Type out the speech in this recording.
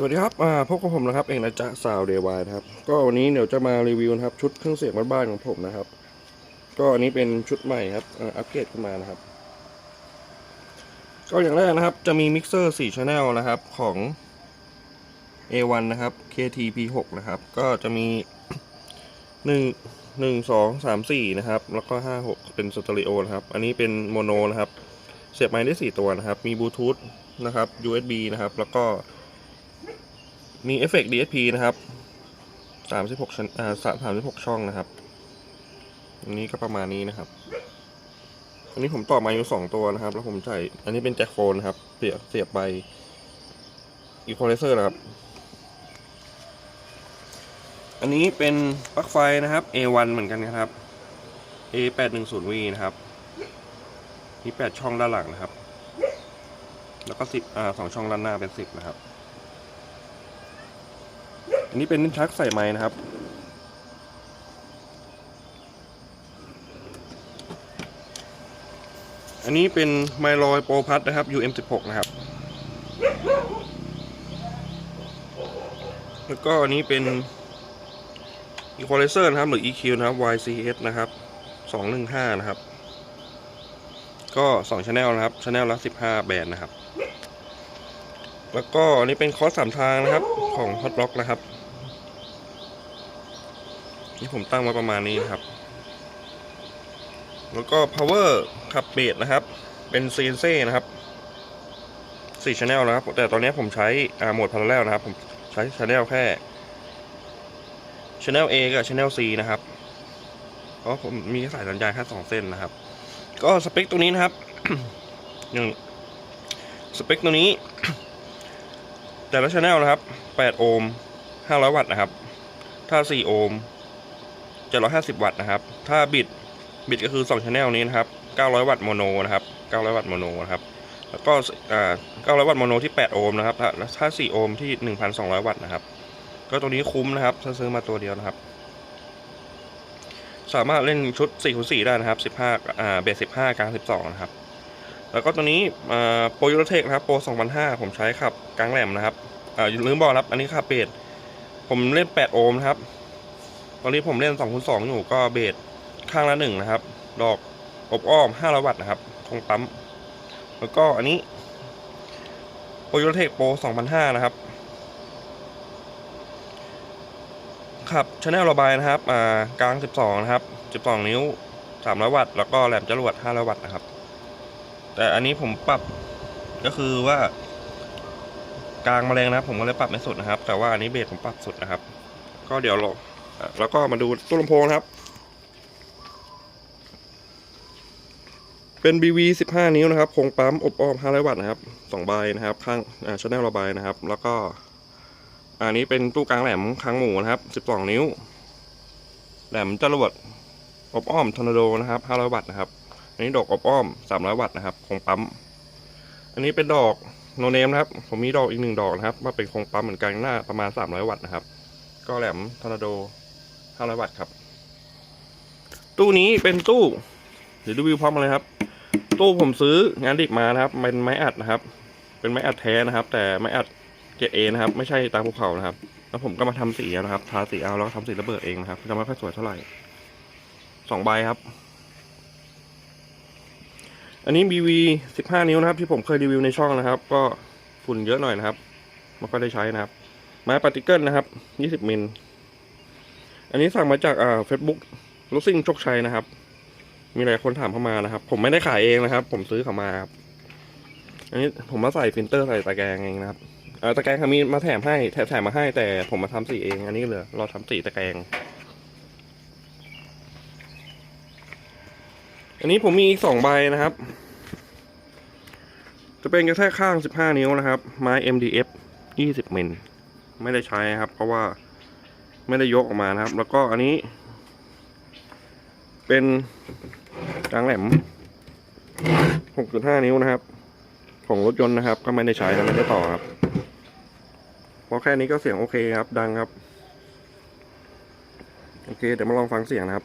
สวัสดีครับอ่าพบกับผมนะครับ เองนะจ๊ะสาวเดวายนะครับ ก็วันนี้เดี๋ยวจะมารีวิวนะครับ ชุดเครื่องเสียงบ้านๆของผมนะครับ ก็อันนี้เป็นชุดใหม่ครับอัปเกรดขึ้นมานะครับ ก็อย่างแรกนะครับ จะมีมิกเซอร์4 Channel นะครับของ A1 นะครับ KTP6 นะครับ ก็จะมี 1 1 2 3 4 นะครับ แล้วก็ 5 6 เป็นสเตอริโอนะครับ อันนี้เป็นโมโนนะครับ เสียบไมค์ได้ 4 ตัวนะครับ มีบลูทูธนะครับ USB นะครับ แล้วก็ มีเอฟเฟกต์ DSP นะครับ36ชั้นอ่า36ช่องนะครับ อันนี้ก็ประมาณนี้นะครับ อันนี้ผมต่อมาอยู่2ตัวนะครับ แล้วผมใส่ อันนี้เป็นแจ็คโฟนนะครับ เสียบเสียบไปอีโคไลเซอร์นะครับ อันนี้เป็นปลั๊กไฟนะครับ A1 เหมือนกันนะครับ A810V นะครับมี8ช่องด้านหลังนะครับ แล้วก็10อ่า2ช่องด้านหน้าเป็น10นะครับ นนี้เป็นนิ้นชักใส่ไม้นะครับ อันนี้เป็นไมลอยโปรพัทนะครับ UM16 นะครับ แล้วก็อันนี้เป็น Equalizer นะครับ หรือ EQ นะครับ YCS นะครับ215 นะครับ ก็2 Channel นะครับ Channel ละ 15 แบนด์นะครับ แล้วก็อันนี้เป็นคอร์สสามทางนะครับของ Hot Rock นะครับ นี่ผมตั้งมาประมาณนี้นะครับ แล้วก็ power ขับเบสนะครับ เป็น CNC นะครับ4 channel นะครับ แต่ตอนนี้ผมใช้อ่าโหมด parallel นะครับ ผมใช้ channel แค่ channel A กับ channel C นะครับ เพราะผมมีสายสัญญาณแค่2เส้นนะครับ ก็สเปคตัวนี้นะครับอย่างสเปคตัวนี้ แต่ละ channel นะครับ 8 โอห์ม 500 วัตต์นะครับ ถ้า 4 โอห์ม 750 วัตต์นะครับ ถ้าบิดบิดก็คือ2 channel นี้นะครับ 900 วัตต์โมโนนะครับ 900 วัตต์โมโนนะครับ แล้วก็อ่า900 วัตต์โมโนที่ 8 โอห์มนะครับถ้าถ้า 4 โอห์มที่ 1,200 วัตต์นะครับ ก็ตัวนี้คุ้มนะครับ ถ้าซื้อมาตัวเดียวนะครับ สามารถเล่นชุด4คูณ4ได้นะครับ15อ่าเบส15กลาง12 นะครับ แล้วก็ตัวนี้อ่าโปรยูโรเทคนะครับ โปร2005 ผมใช้ขับกลางแหลมนะครับอ่าลืมบอกครับ อันนี้ขับเบสผมเล่น 8 โอห์มนะครับ ตอนนี้ผมเล่น2คูณ2อยู่ก็เบสข้างละหนึ่งนะครับ ดอกอบอ้อม500วัตต์นะครับคงปั๊ม แล้วก็อันนี้โปรยูเทคโปร2005 นะครับขับชแนลระบายนะครับอ่ากลาง 12 นะครับ 12 นิ้ว300วัตต์ แล้วก็แหลมจรวด500วัตต์นะครับ แต่อันนี้ผมปรับก็คือว่ากลางแมลงนะผมก็เลยปรับไม่สุดนะครับ แต่ว่าอันนี้เบสผมปรับสุดนะครับ ก็เดี๋ยวเราอะ แล้วก็มาดูตู้ลำโพงครับ เป็น BV 15 นิ้วนะครับโครงปั๊มอบอ้อม500วัตต์นะครับ2ใบนะครับ ข้างชแนลระบายนะครับ แล้วก็อันนี้เป็นตู้กลางแหลมค้างหมูนะครับ 12 นิ้ว แหลมจรวดอบอ้อมทอร์นาโดนะครับ 500 วัตต์นะครับ อันนี้ดอกอบอ้อม 300 วัตต์นะครับโครงปั๊ม อันนี้เป็นดอกโนเนมนะครับ ผมมีดอกอีกหนึ่งดอกนะครับ มาเป็นโครงปั๊มเหมือนกันหน้าประมาณ 300 วัตต์นะครับ ก็แหลมทอร์นาโด 500วัตต์ครับ ตู้นี้เป็นตู้เดี๋ยวดูวิวพร้อมเลยครับ ตู้ผมซื้องานดิบมานะครับ เป็นไม้อัดนะครับ เป็นไม้อัดแท้นะครับ แต่ไม้อัดเกรดเอนะครับ ไม่ใช่ตามภูเขานะครับ แล้วผมก็มาทำสีนะครับ ทาสีเอาแล้วก็ทำสีระเบิดเองนะครับจะไม่ค่อยสวยเท่าไหร่สองใบครับ อันนี้ BV 15 นิ้วนะครับ ที่ผมเคยรีวิวในช่องนะครับ ก็ฝุ่นเยอะหน่อยนะครับไม่ค่อยได้ใช้นะครับ ไม้ปาร์ติเกิลนะครับ 20มิล อันนี้สั่งมาจากอ่าเฟซบุ๊กลูซิ่งโชคชัยนะครับ มีหลายคนถามเข้ามานะครับ ผมไม่ได้ขายเองนะครับ ผมซื้อเขามาครับอันนี้ผมมาใส่ฟิลเตอร์ใส่ตะแกรงเองนะครับอตะแกรงเขามีมาแถมให้แถมมาให้ แต่ผมมาทำสีเอง อันนี้เหลือรอทำสีตะแกรงอันนี้ผมมีอีกสองใบนะครับ จะเป็นกระแทกข้าง15นิ้วนะครับ ไม้ MDF 20มิลไม่ได้ใช้ครับ เพราะว่า ไม่ได้ยกออกมานะครับ แล้วก็อันนี้ เป็นกลางแหลม 6.5 นิ้วนะครับ ของรถยนต์นะครับ ก็ไม่ได้ใช้นะไม่ได้ต่อครับเพราะแค่นี้ก็เสียงโอเคครับ ดังครับ โอเค เดี๋ยวมาลองฟังเสียงนะครับ